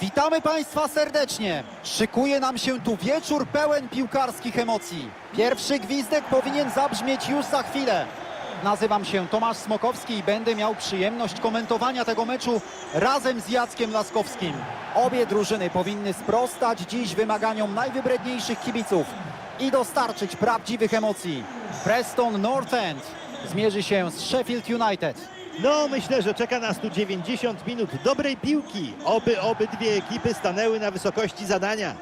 Witamy Państwa serdecznie. Szykuje nam się tu wieczór pełen piłkarskich emocji. Pierwszy gwizdek powinien zabrzmieć już za chwilę. Nazywam się Tomasz Smokowski i będę miał przyjemność komentowania tego meczu razem z Jackiem Laskowskim. Obie drużyny powinny sprostać dziś wymaganiom najwybredniejszych kibiców i dostarczyć prawdziwych emocji. Preston North End zmierzy się z Sheffield United. No, myślę, że czeka nas tu 90 minut dobrej piłki. Oby obydwie ekipy stanęły na wysokości zadania.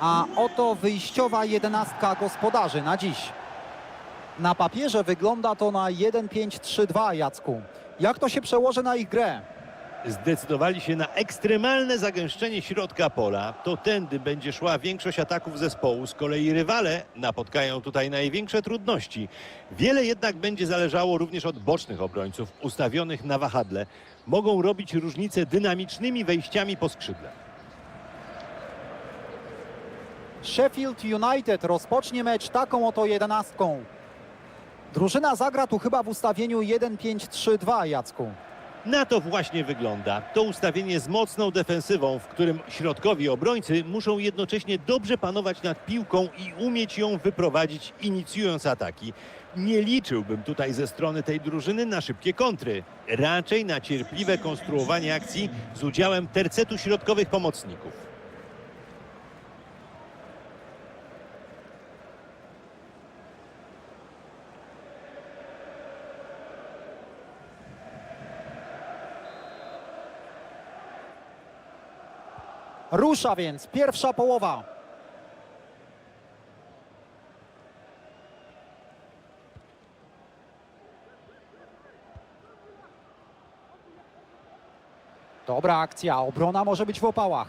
A oto wyjściowa jedenastka gospodarzy na dziś. Na papierze wygląda to na 1-5-3-2, Jacku. Jak to się przełoży na ich grę? Zdecydowali się na ekstremalne zagęszczenie środka pola. To tędy będzie szła większość ataków zespołu. Z kolei rywale napotkają tutaj największe trudności. Wiele jednak będzie zależało również od bocznych obrońców ustawionych na wahadle. Mogą robić różnicę dynamicznymi wejściami po skrzydle. Sheffield United rozpocznie mecz taką oto jedenastką. Drużyna zagra tu chyba w ustawieniu 1-5-3-2, Jacku. Na to właśnie wygląda. To ustawienie z mocną defensywą, w którym środkowi obrońcy muszą jednocześnie dobrze panować nad piłką i umieć ją wyprowadzić, inicjując ataki. Nie liczyłbym tutaj ze strony tej drużyny na szybkie kontry. Raczej na cierpliwe konstruowanie akcji z udziałem tercetu środkowych pomocników. Rusza więc pierwsza połowa. Dobra akcja, obrona może być w opałach.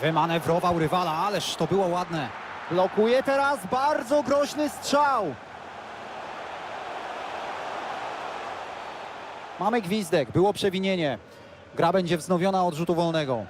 Wymanewrował rywala, ależ to było ładne. Blokuje teraz bardzo groźny strzał. Mamy gwizdek, było przewinienie. Gra będzie wznowiona od rzutu wolnego.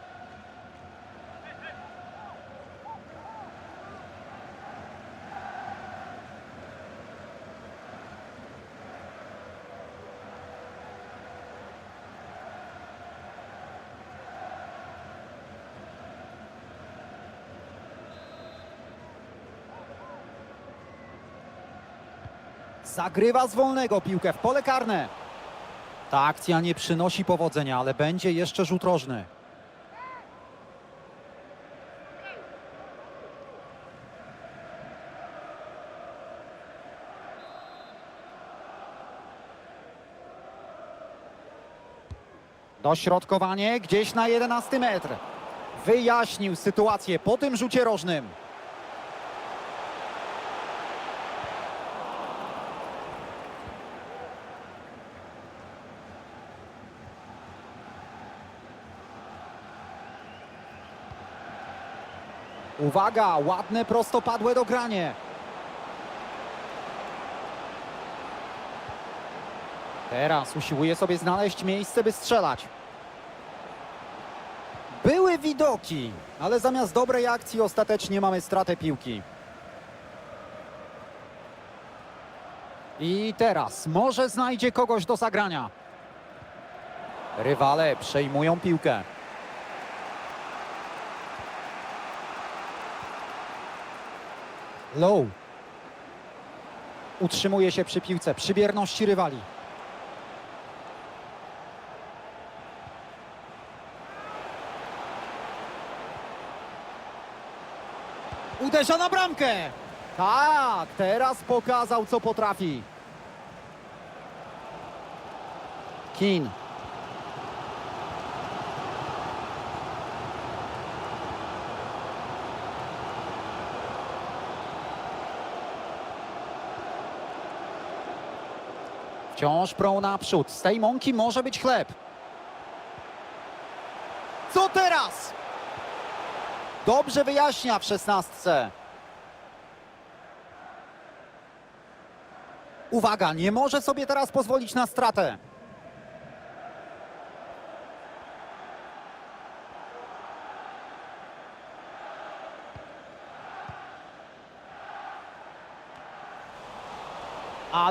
Zagrywa z wolnego piłkę w pole karne. Ta akcja nie przynosi powodzenia, ale będzie jeszcze rzut rożny. Dośrodkowanie gdzieś na 11 metr. Wyjaśnił sytuację po tym rzucie rożnym. Uwaga, ładne prostopadłe dogranie. Teraz usiłuje sobie znaleźć miejsce, by strzelać. Były widoki, ale zamiast dobrej akcji ostatecznie mamy stratę piłki. I teraz może znajdzie kogoś do zagrania. Rywale przejmują piłkę. Low. Utrzymuje się przy piłce, przy bierności rywali. Uderza na bramkę. Tak, teraz pokazał, co potrafi. Kin. Wciąż prą naprzód. Z tej mąki może być chleb. Co teraz? Dobrze wyjaśnia w szesnastce. Uwaga, nie może sobie teraz pozwolić na stratę.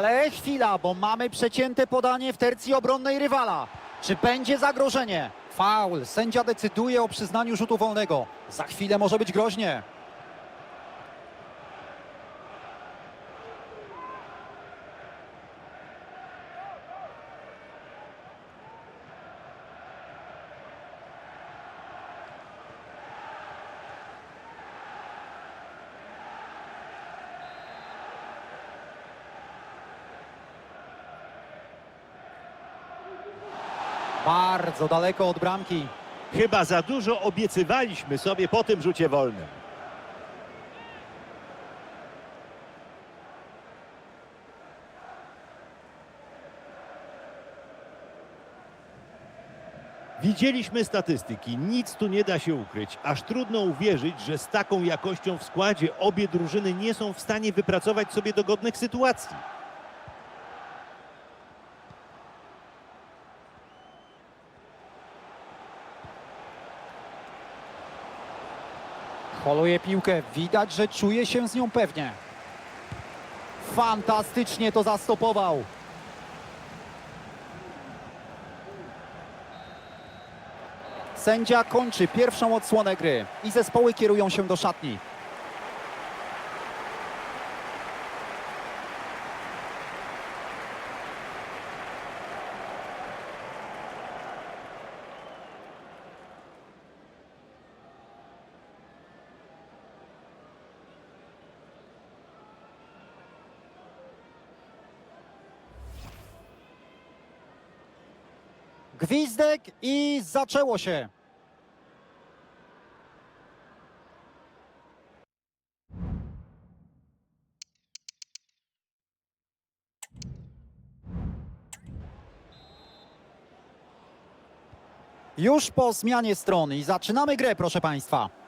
Ale chwila, bo mamy przecięte podanie w tercji obronnej rywala. Czy będzie zagrożenie? Faul. Sędzia decyduje o przyznaniu rzutu wolnego. Za chwilę może być groźnie. Bardzo daleko od bramki. Chyba za dużo obiecywaliśmy sobie po tym rzucie wolnym. Widzieliśmy statystyki, nic tu nie da się ukryć. Aż trudno uwierzyć, że z taką jakością w składzie obie drużyny nie są w stanie wypracować sobie dogodnych sytuacji. Holuje piłkę. Widać, że czuje się z nią pewnie. Fantastycznie to zastopował. Sędzia kończy pierwszą odsłonę gry i zespoły kierują się do szatni. Gwizdek i zaczęło się. Już po zmianie strony i zaczynamy grę, proszę Państwa.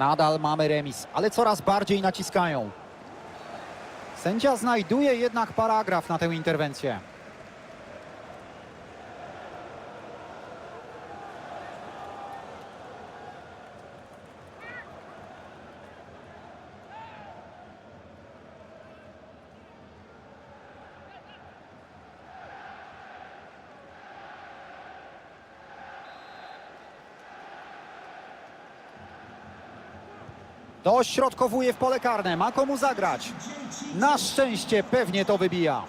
Nadal mamy remis, ale coraz bardziej naciskają. Sędzia znajduje jednak paragraf na tę interwencję. Dośrodkowuje w pole karne, ma komu zagrać. Na szczęście pewnie to wybija.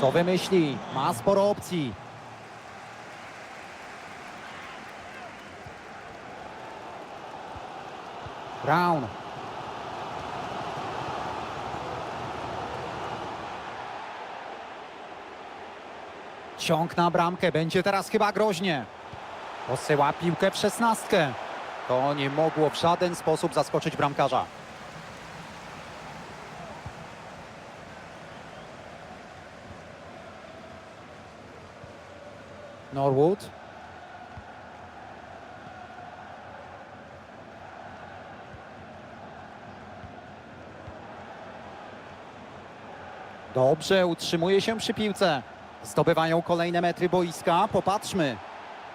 Co wymyśli? Ma sporo opcji. Brown. Ciąg na bramkę, będzie teraz chyba groźnie. Posyła piłkę w szesnastkę. To nie mogło w żaden sposób zaskoczyć bramkarza. Norwood. Dobrze, utrzymuje się przy piłce. Zdobywają kolejne metry boiska. Popatrzmy.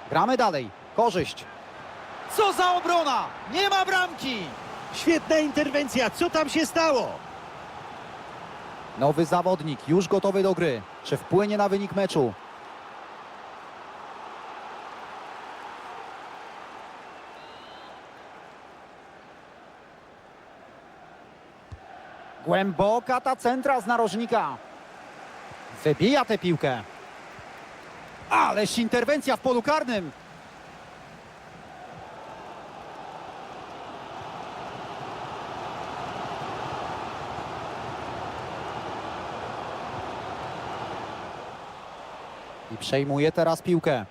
Gramy dalej. Korzyść. Co za obrona! Nie ma bramki! Świetna interwencja, co tam się stało? Nowy zawodnik już gotowy do gry. Czy wpłynie na wynik meczu? Głęboka ta centra z narożnika. Wybija tę piłkę. Ależ interwencja w polu karnym. Przejmuje teraz piłkę.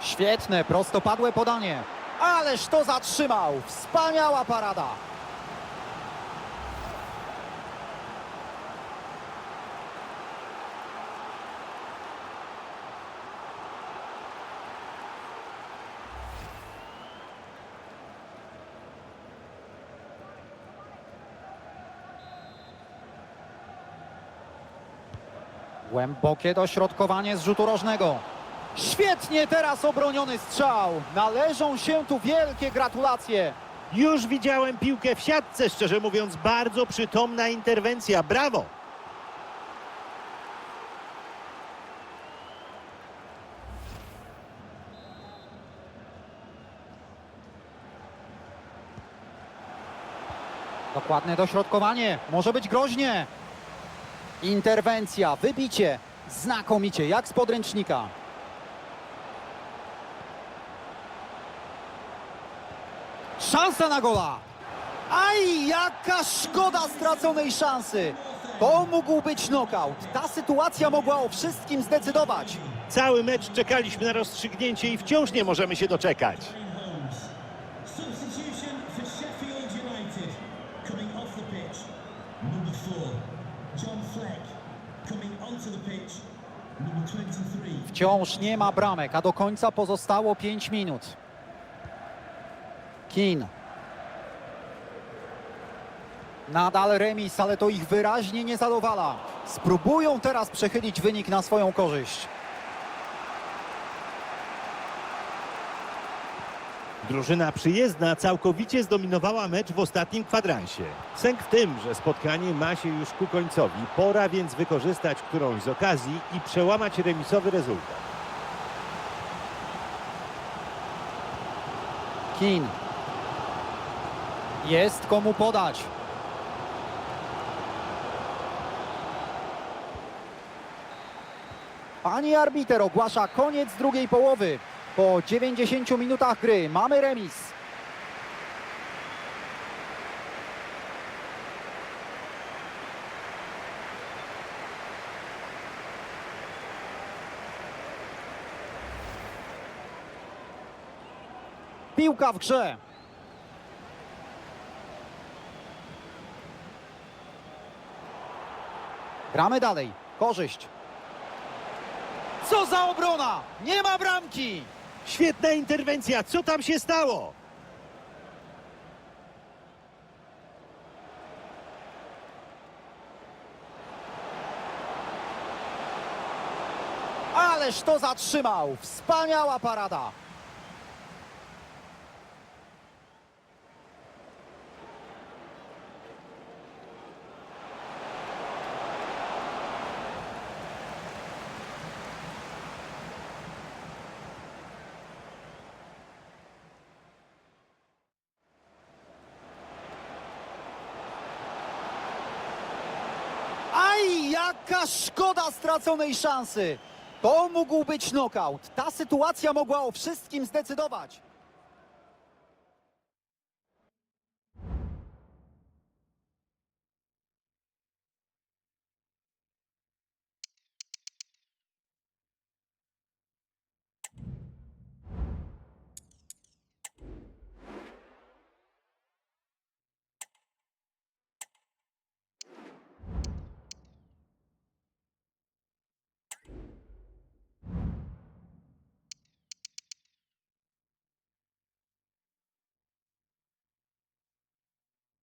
Świetne, prostopadłe podanie. Ależ to zatrzymał. Wspaniała parada. Głębokie dośrodkowanie z rzutu rożnego. Świetnie teraz obroniony strzał. Należą się tu wielkie gratulacje. Już widziałem piłkę w siatce, szczerze mówiąc, bardzo przytomna interwencja. Brawo! Dokładne dośrodkowanie. Może być groźnie. Interwencja, wybicie. Znakomicie, jak z podręcznika. Szansa na gola. Aj, jaka szkoda straconej szansy. To mógł być knockout. Ta sytuacja mogła o wszystkim zdecydować. Cały mecz czekaliśmy na rozstrzygnięcie i wciąż nie możemy się doczekać. Wciąż nie ma bramek, a do końca pozostało 5 minut. Kin. Nadal remis, ale to ich wyraźnie nie zadowala. Spróbują teraz przechylić wynik na swoją korzyść. Drużyna przyjezdna całkowicie zdominowała mecz w ostatnim kwadransie. Sęk w tym, że spotkanie ma się już ku końcowi. Pora więc wykorzystać którąś z okazji i przełamać remisowy rezultat. Kin. Jest komu podać. Pani arbiter ogłasza koniec drugiej połowy. Po 90 minutach gry mamy remis. Piłka w grze. Gramy dalej. Korzyść. Co za obrona! Nie ma bramki! Świetna interwencja, co tam się stało? Ależ to zatrzymał! Wspaniała parada! Aj, jaka szkoda straconej szansy! To mógł być knockout. Ta sytuacja mogła o wszystkim zdecydować.